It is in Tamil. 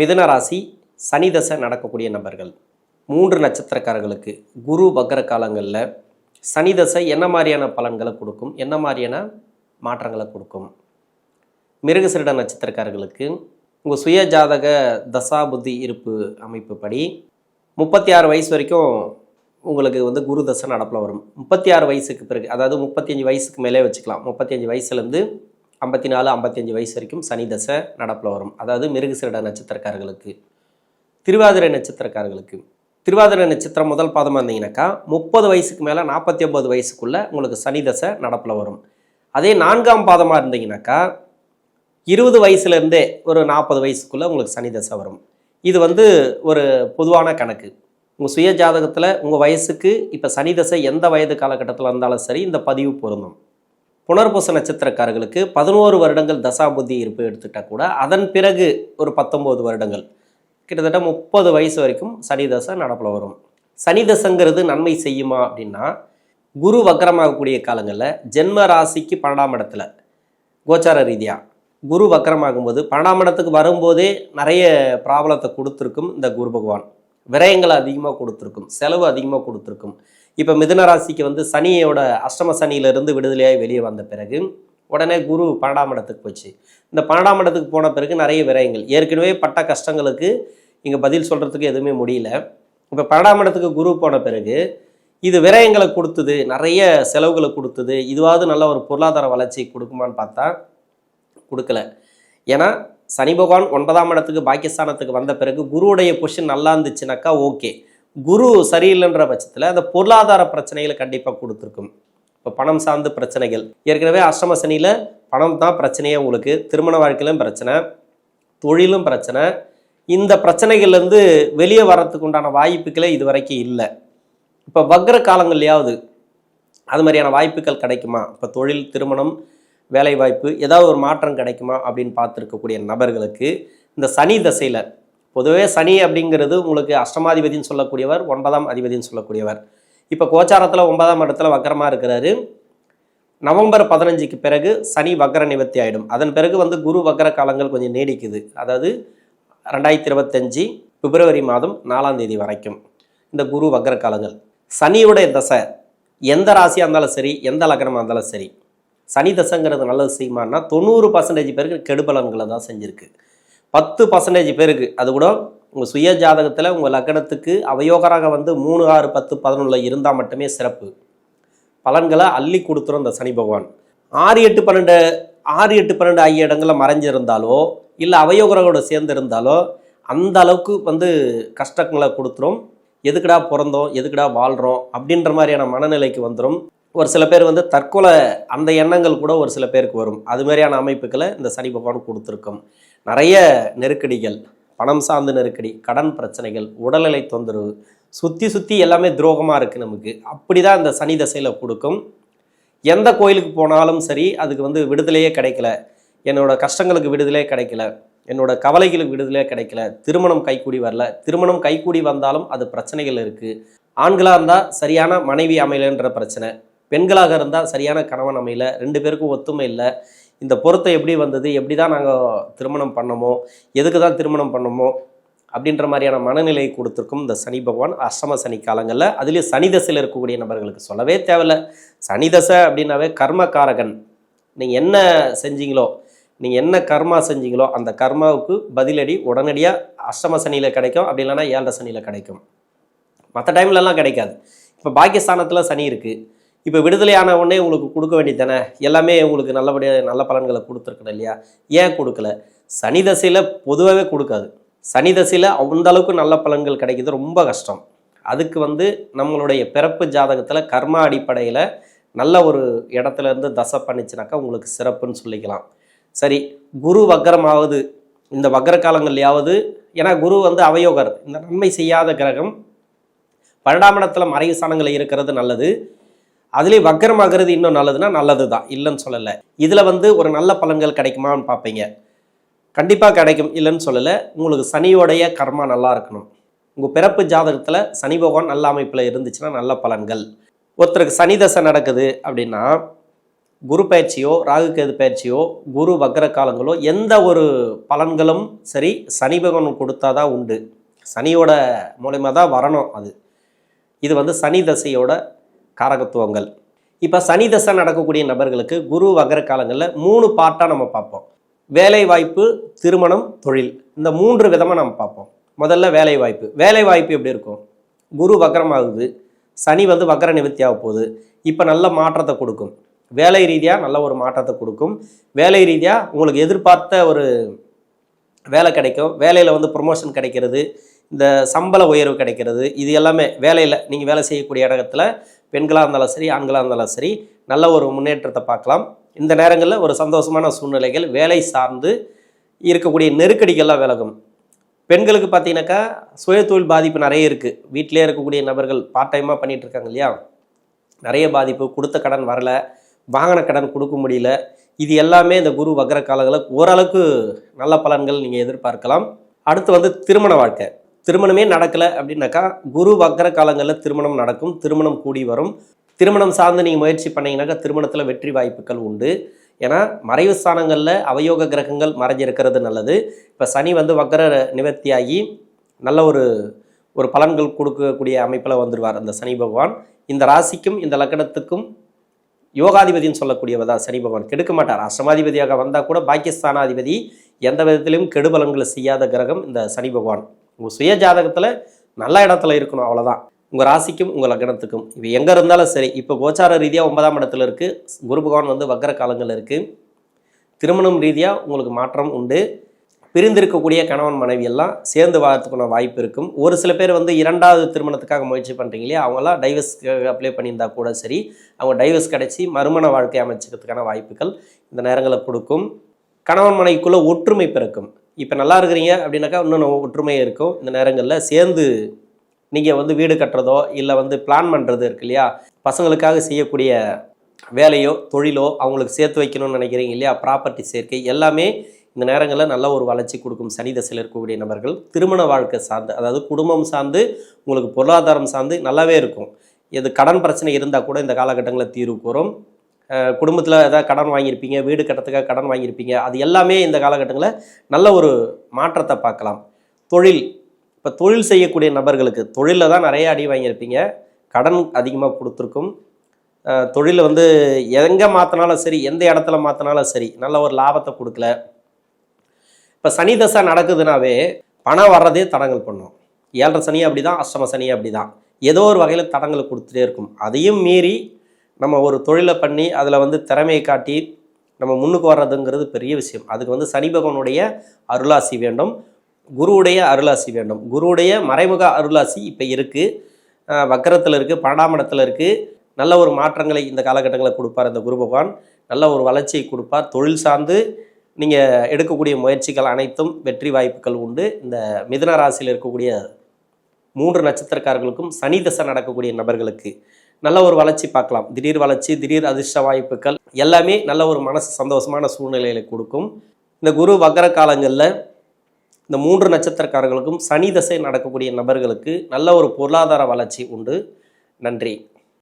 மிதுன ராசி சனி தசை நடக்கக்கூடிய நபர்கள். மூன்று நட்சத்திரக்காரர்களுக்கு குரு வக்கர காலங்களில் சனி தசை என்ன மாதிரியான பலன்களை கொடுக்கும்? என்ன மாதிரியான மாற்றங்களை கொடுக்கும்? மிருகசிரிட நட்சத்திரக்காரர்களுக்கு உங்கள் சுய ஜாதக தசா புத்தி இருப்பு அமைப்பு படி முப்பத்தி ஆறு வயசு வரைக்கும் உங்களுக்கு வந்து குரு தசை நடப்பில் வரும். முப்பத்தி ஆறு வயசுக்கு பிறகு அதாவது முப்பத்தஞ்சு வயசுக்கு மேலே வச்சுக்கலாம். முப்பத்தஞ்சு வயசுலேருந்து ஐம்பத்தி நாலு ஐம்பத்தஞ்சு வயசு வரைக்கும் சனி தசை நடப்பில் வரும். அதாவது மிருகசிரட நட்சத்திரக்காரர்களுக்கு திருவாதிரை நட்சத்திரக்காரர்களுக்கு. திருவாதிரை நட்சத்திரம் முதல் பாதமாக இருந்தீங்கன்னாக்கா முப்பது வயசுக்கு மேலே நாற்பத்தி ஒம்பது வயசுக்குள்ளே உங்களுக்கு சனி தசை நடப்பில் வரும். அதே நான்காம் பாதமாக இருந்தீங்கன்னாக்கா இருபது வயசுலேருந்தே ஒரு நாற்பது வயசுக்குள்ளே உங்களுக்கு சனி தசை வரும். இது வந்து ஒரு பொதுவான கணக்கு. உங்கள் சுய ஜாதகத்தில் உங்கள் வயசுக்கு இப்போ சனி தசை எந்த வயது காலகட்டத்தில் இருந்தாலும் சரி இந்த பதிவு பொருந்தும். புனர்பூச நட்சத்திரக்காரர்களுக்கு பதினோரு வருடங்கள் தசாபுத்தி இருப்பு எடுத்துக்கிட்டால் கூட அதன் பிறகு ஒரு பத்தொம்போது வருடங்கள். கிட்டத்தட்ட முப்பது வயசு வரைக்கும் சனி தசை நடப்பில் வரும். சனி தசைங்கிறது நன்மை செய்யுமா அப்படின்னா குரு வக்கரமாகக்கூடிய காலங்களில் ஜென்ம ராசிக்கு பன்னெண்டாம் இடத்துல கோச்சார ரீதியாக குரு வக்கரமாகும்போது பன்னெண்டாம் இடத்துக்கு வரும்போதே நிறைய ப்ராப்ளத்தை கொடுத்துருக்கும் இந்த குரு பகவான். விரயங்களை அதிகமாக கொடுத்துருக்கும் செலவு அதிகமாக கொடுத்துருக்கும். இப்போ மிதுன ராசிக்கு வந்து சனியோட அஷ்டம சனியிலிருந்து விடுதலையாகி வெளியே வந்த பிறகு உடனே குரு பன்னெண்டாம் இடத்துக்கு போச்சு. இந்த பன்னெண்டாம் இடத்துக்கு போன பிறகு நிறைய விரயங்கள். ஏற்கனவே பட்ட கஷ்டங்களுக்கு இங்கே பதில் சொல்கிறதுக்கு எதுவுமே முடியல. இப்போ பன்னெண்டாம் இடத்துக்கு குரு போன பிறகு இது விரயங்களை கொடுத்தது நிறைய செலவுகளை கொடுத்தது இதுவாவது நல்ல ஒரு பொருளாதார வளர்ச்சி கொடுக்குமான்னு பார்த்தா கொடுக்கல. ஏன்னா சனி பகவான் ஒன்பதாம் இடத்துக்கு பாக்கியஸ்தானத்துக்கு வந்த பிறகு குருவுடைய பொஷன் நல்லா இருந்துச்சுனாக்கா ஓகே குரு சரியில்லைன்ற பட்சத்தில் அந்த பொருளாதார பிரச்சனைகளை கண்டிப்பாக கொடுத்துருக்கும். இப்போ பணம் சார்ந்த பிரச்சனைகள். ஏற்கனவே அஷ்டம சனியில் பணம் தான் பிரச்சனையே உங்களுக்கு. திருமண வாழ்க்கையிலும் பிரச்சனை தொழிலும் பிரச்சனை. இந்த பிரச்சனைகள்லேருந்து வெளியே வர்றதுக்கு உண்டான வாய்ப்புகளே இது வரைக்கும் இல்லை. இப்போ வக்ர காலங்கள்லையாவது அது மாதிரியான வாய்ப்புகள் கிடைக்குமா? இப்போ தொழில் திருமணம் வேலைவாய்ப்பு ஏதாவது ஒரு மாற்றம் கிடைக்குமா அப்படின்னு பார்த்துருக்கக்கூடிய நபர்களுக்கு இந்த சனி தசையில் பொதுவே சனி அப்படிங்கிறது உங்களுக்கு அஷ்டமாதிபதினு சொல்லக்கூடியவர் ஒன்பதாம் அதிபதினு சொல்லக்கூடியவர். இப்போ கோச்சாரத்தில் ஒன்பதாம் இடத்துல வக்கரமாக இருக்கிறாரு. நவம்பர் பதினஞ்சுக்கு பிறகு சனி வக்கர நிவர்த்தி ஆகிடும் அதன் பிறகு வந்து குரு வக்கர காலங்கள் கொஞ்சம் நீடிக்குது. அதாவது ரெண்டாயிரத்தி இருபத்தஞ்சி பிப்ரவரி மாதம் நாலாம் தேதி வரைக்கும் இந்த குரு வக்கர காலங்கள். சனியுடைய தசை எந்த ராசியாக இருந்தாலும் சரி எந்த லக்னமாக இருந்தாலும் சரி சனி தசைங்கிறது நல்லது செய்யுமான்னா தொண்ணூறு பர்சன்டேஜ் பேருக்கு கெடுபலன்களை தான் செஞ்சுருக்கு. பத்து பர்சன்டேஜ் பேருக்கு அது கூட உங்கள் சுய ஜாதகத்தில் உங்கள் லக்கணத்துக்கு அவயோகராக வந்து மூணு ஆறு பத்து பதினொன்றில் இருந்தால் மட்டுமே சிறப்பு. பலன்களை அள்ளி கொடுத்துரும் இந்த சனி பகவான். ஆறு எட்டு பன்னெண்டு ஆறு எட்டு பன்னெண்டு ஆகிய இடங்களில் மறைஞ்சிருந்தாலோ இல்லை அவயோகரோட சேர்ந்து இருந்தாலோ அந்த அளவுக்கு வந்து கஷ்டங்களை கொடுத்துரும். எதுக்குடா பிறந்தோம் எதுக்குடா வாழ்கிறோம் அப்படின்ற மாதிரியான மனநிலைக்கு வந்துடும் ஒரு சில பேர் வந்து தற்கொலை அந்த எண்ணங்கள் கூட ஒரு சில பேருக்கு வரும். அது மாதிரியான அமைப்புகளை இந்த சனி பகவான் கொடுத்துருக்கும். நிறைய நெருக்கடிகள் பணம் சார்ந்த நெருக்கடி கடன் பிரச்சனைகள் உடல்நிலை தொந்தரவு சுற்றி சுற்றி எல்லாமே துரோகமாக இருக்குது நமக்கு. அப்படி தான் இந்த சனி தசையில் கொடுக்கும். எந்த கோயிலுக்கு போனாலும் சரி அதுக்கு வந்து விடுதலையே கிடைக்கல. என்னோட கஷ்டங்களுக்கு விடுதலையே கிடைக்கல. என்னோட கவலைகளுக்கு விடுதலையே கிடைக்கல. திருமணம் கைக்கூடி வரல. திருமணம் கைக்கூடி வந்தாலும் அது பிரச்சனைகள் இருக்குது ஆண்களாக இருந்தால் சரியான மனைவி அமையலைன்ற பிரச்சனை. பெண்களாக இருந்தால் சரியான கணவன் அமையல ரெண்டு பேருக்கும் ஒத்துமை இல்லை. இந்த பொருத்தம் எப்படி வந்தது? எப்படி தான் நாங்கள் திருமணம் பண்ணமோ? எதுக்கு தான் திருமணம் பண்ணமோ? அப்படின்ற மாதிரியான மனநிலை கொடுத்துருக்கும் இந்த சனி பகவான் அஷ்டம சனி காலங்களில். அதுலேயும் சனி தசையில் இருக்கக்கூடிய நபர்களுக்கு சொல்லவே தேவையில்ல. சனி தசை அப்படின்னாவே கர்மகாரகன் நீங்கள் என்ன செஞ்சீங்களோ நீங்கள் என்ன கர்மா செஞ்சீங்களோ அந்த கர்மாவுக்கு பதிலடி உடனடியாக அஷ்டம சனியில் கிடைக்கும். அப்படி இல்லைன்னா ஏழரை சனியில் கிடைக்கும். மற்ற டைம்லலாம் கிடைக்காது. இப்போ பாக்கியஸ்தானத்தில் சனி இருக்குது இப்போ விடுதலையான உடனே உங்களுக்கு கொடுக்க வேண்டியது தானே எல்லாமே உங்களுக்கு நல்லபடியாக நல்ல பலன்களை கொடுத்துருக்கணும் இல்லையா? ஏன் கொடுக்கல? சனி தசையில் பொதுவாகவே கொடுக்காது. சனி தசையில் அந்த அளவுக்கு நல்ல பலன்கள் கிடைக்கிறது ரொம்ப கஷ்டம். அதுக்கு வந்து நம்மளுடைய பிறப்பு ஜாதகத்தில் கர்மா அடிப்படையில் நல்ல ஒரு இடத்துல இருந்து தசை பண்ணிச்சுனாக்கா உங்களுக்கு சிறப்புன்னு சொல்லிக்கலாம். சரி குரு வக்கரமாவது இந்த வக்கர காலங்கள்லையாவது ஏன்னா குரு வந்து அவயோகர் இந்த நன்மை செய்யாத கிரகம் பன்னெண்டாம் இடத்துல மறைவு ஸ்தானங்கள் இருக்கிறது நல்லது. அதுலேயே வக்கரமாகிறது இன்னும் நல்லதுன்னா நல்லது தான் இல்லைன்னு சொல்லலை. இதில் வந்து ஒரு நல்ல பலன்கள் கிடைக்குமான்னு பார்ப்பீங்க கண்டிப்பாக கிடைக்கும். இல்லைன்னு சொல்லலை. உங்களுக்கு சனியோடைய கர்மா நல்லா இருக்கணும். உங்கள் பிறப்பு ஜாதகத்தில் சனி பகவான் நல்ல அமைப்பில் இருந்துச்சுன்னா நல்ல பலன்கள். ஒருத்தருக்கு சனி தசை நடக்குது அப்படின்னா குரு பயிற்சியோ ராகு கேது பயிற்சியோ குரு வக்ர காலங்களோ எந்த ஒரு பலன்களும் சரி சனி பகவான் கொடுத்தாதான் உண்டு. சனியோட மூலயமா தான் வரணும் அது. இது வந்து சனி தசையோட காரகத்துவங்கள். இப்போ சனி தசை நடக்கக்கூடிய நபர்களுக்கு குரு வகர காலங்களில் மூணு பார்ட்டாக நம்ம பார்ப்போம். வேலை வாய்ப்பு திருமணம் தொழில். இந்த மூன்று விதமாக நம்ம பார்ப்போம். முதல்ல வேலை வாய்ப்பு வேலை வாய்ப்பு எப்படி இருக்கும்? குரு வக்ரமாகுது. சனி வந்து வக்கர நிவர்த்தி ஆக போகுது. இப்போ நல்ல மாற்றத்தை கொடுக்கும். வேலை ரீதியாக நல்ல ஒரு மாற்றத்தை கொடுக்கும். வேலை ரீதியாக உங்களுக்கு எதிர்பார்த்த ஒரு வேலை கிடைக்கும். வேலையில் வந்து ப்ரொமோஷன் கிடைக்கிறது. இந்த சம்பள உயர்வு கிடைக்கிறது. இது எல்லாமே வேலையில் நீங்கள் வேலை செய்யக்கூடிய இடத்துல பெண்களாக இருந்தாலும் சரி ஆண்களாக இருந்தாலும் சரி நல்ல ஒரு முன்னேற்றத்தை பார்க்கலாம். இந்த நேரங்களில் ஒரு சந்தோஷமான சூழ்நிலைகள் வேலை சார்ந்து இருக்கக்கூடிய நெருக்கடிகள்லாம் விலகும். பெண்களுக்கு பார்த்தீங்கன்னாக்கா சுயதொழில் பாதிப்பு நிறைய இருக்குது வீட்டிலே இருக்கக்கூடிய நபர்கள் பார்ட் டைமாக பண்ணிட்டு இருக்காங்க இல்லையா? நிறைய பாதிப்பு கொடுத்த கடன் வரல வாகன கடன் கொடுக்க முடியல. இது எல்லாமே இந்த குரு வக்ர காலங்களில் ஓரளவுக்கு நல்ல பலன்கள் நீங்கள் எதிர்பார்க்கலாம். அடுத்து வந்து திருமண வாழ்க்கை. திருமணமே நடக்கலை அப்படின்னாக்கா குரு வக்ர காலங்களில் திருமணம் நடக்கும் திருமணம் கூடி வரும். திருமணம் சார்ந்து நீங்கள் முயற்சி பண்ணீங்கன்னாக்கா திருமணத்தில் வெற்றி வாய்ப்புகள் உண்டு. ஏன்னா மறைவு ஸ்தானங்களில் அவயோக கிரகங்கள் மறைஞ்சிருக்கிறது நல்லது. இப்போ சனி வந்து வக்ர நிவர்த்தியாகி நல்ல ஒரு ஒரு பலன்கள் கொடுக்கக்கூடிய அமைப்பில் வந்துடுவார் அந்த சனி பகவான். இந்த ராசிக்கும் இந்த லக்கணத்துக்கும் யோகாதிபதினு சொல்லக்கூடியவர் தான் சனி பகவான். கெடுக்க மாட்டார். அஷ்டமாதிபதியாக வந்தால் கூட பாக்கியஸ்தானாதிபதி எந்த விதத்திலையும் கெடுபலன்களை செய்யாத கிரகம் இந்த சனி பகவான். உங்கள் சுய ஜாதகத்தில் நல்ல இடத்துல இருக்கணும் அவ்வளோதான் உங்கள் ராசிக்கும் உங்கள் லக்னத்துக்கும். இது எங்கே இருந்தாலும் சரி இப்போ கோச்சார ரீதியாக ஒன்பதாம் இடத்துல இருக்குது குரு பகவான் வந்து வக்கர காலங்கள் இருக்குது திருமணம் ரீதியாக உங்களுக்கு மாற்றம் உண்டு. பிரிந்திருக்கக்கூடிய கணவன் மனைவி எல்லாம் சேர்ந்து வாழறதுக்கான வாய்ப்பு இருக்கும். ஒரு சில பேர் வந்து இரண்டாவது திருமணத்துக்காக முயற்சி பண்ணுறீங்க இல்லையா? அவங்களாம் டைவர்ஸ்க்காக அப்ளை பண்ணியிருந்தா கூட சரி அவங்க டைவர்ஸ் கிடச்சி மறுமண வாழ்க்கை அமைச்சிக்கிறதுக்கான வாய்ப்புகள் இந்த நேரங்களில் கொடுக்கும். கணவன் மனைவிக்குள்ளே ஒற்றுமை பிறக்கும். இப்போ நல்லா இருக்கிறீங்க அப்படின்னாக்கா இன்னும் ஒற்றுமை இருக்கும். இந்த நேரங்களில் சேர்ந்து நீங்கள் வந்து வீடு கட்டுறதோ இல்லை வந்து பிளான் பண்ணுறது இருக்கு இல்லையா? பசங்களுக்காக செய்யக்கூடிய வேலையோ தொழிலோ அவங்களுக்கு சேர்த்து வைக்கணும்னு நினைக்கிறீங்க இல்லையா? ப்ராப்பர்ட்டி சேர்க்கை எல்லாமே இந்த நேரங்களில் நல்ல ஒரு வளர்ச்சி கொடுக்கும். சனி தசையில் இருக்கக்கூடிய நபர்கள் திருமண வாழ்க்கை சார்ந்து அதாவது குடும்பம் சார்ந்து உங்களுக்கு பொருளாதாரம் சார்ந்து நல்லாவே இருக்கும். இது கடன் பிரச்சனை இருந்தால் கூட இந்த காலகட்டங்களில் தீர்வு கூறும். குடும்பத்தில் ஏதாவது கடன் வாங்கியிருப்பீங்க வீடு கட்டுறதுக்காக கடன் வாங்கியிருப்பீங்க அது எல்லாமே இந்த காலகட்டங்களில் நல்ல ஒரு மாற்றத்தை பார்க்கலாம். தொழில் இப்போ தொழில் செய்யக்கூடிய நபர்களுக்கு தொழிலில் தான் நிறைய அடி வாங்கியிருப்பீங்க. கடன் அதிகமாக கொடுத்துருக்கும். தொழில் வந்து எங்கே மாற்றினாலும் சரி எந்த இடத்துல மாற்றினாலும் சரி நல்ல ஒரு லாபத்தை கொடுக்கல. இப்போ சனி தசை நடக்குதுனாவே பணம் வர்றதே தடங்கள் பண்ணும். ஏழரை சனி அப்படி தான் அஷ்டம சனி அப்படி தான் ஏதோ ஒரு வகையில் தடங்களை கொடுத்துட்டே இருக்கும். அதையும் மீறி நம்ம ஒரு தொழிலை பண்ணி அதில் வந்து திறமையை காட்டி நம்ம முன்னுக்கு வர்றதுங்கிறது பெரிய விஷயம். அதுக்கு வந்து சனி பகவானுடைய அருளாசி வேண்டும். குருவுடைய அருளாசி வேண்டும். குருவுடைய மறைமுக அருளாசி இப்போ இருக்குது வக்கரத்தில் இருக்குது பன்னெண்டாம் இடத்துல இருக்குது நல்ல ஒரு மாற்றங்களை இந்த காலகட்டங்களில் கொடுப்பார் இந்த குரு பகவான். நல்ல ஒரு வளர்ச்சியை கொடுப்பார். தொழில் சார்ந்து நீங்கள் எடுக்கக்கூடிய முயற்சிகள் அனைத்தும் வெற்றி வாய்ப்புகள் உண்டு. இந்த மிதுன ராசியில் இருக்கக்கூடிய மூன்று நட்சத்திரக்காரர்களுக்கும் சனி தசை நடக்கக்கூடிய நபர்களுக்கு நல்ல ஒரு வளர்ச்சி பார்க்கலாம். திடீர் வளர்ச்சி திடீர் அதிர்ஷ்ட வாய்ப்புகள் எல்லாமே நல்ல ஒரு மனசு சந்தோஷமான சூழ்நிலைகளை கொடுக்கும். இந்த குரு வக்கர காலங்களில் இந்த மூன்று நட்சத்திரக்காரர்களுக்கும் சனி தசை நடக்கக்கூடிய நபர்களுக்கு நல்ல ஒரு பொருளாதார வளர்ச்சி உண்டு. நன்றி.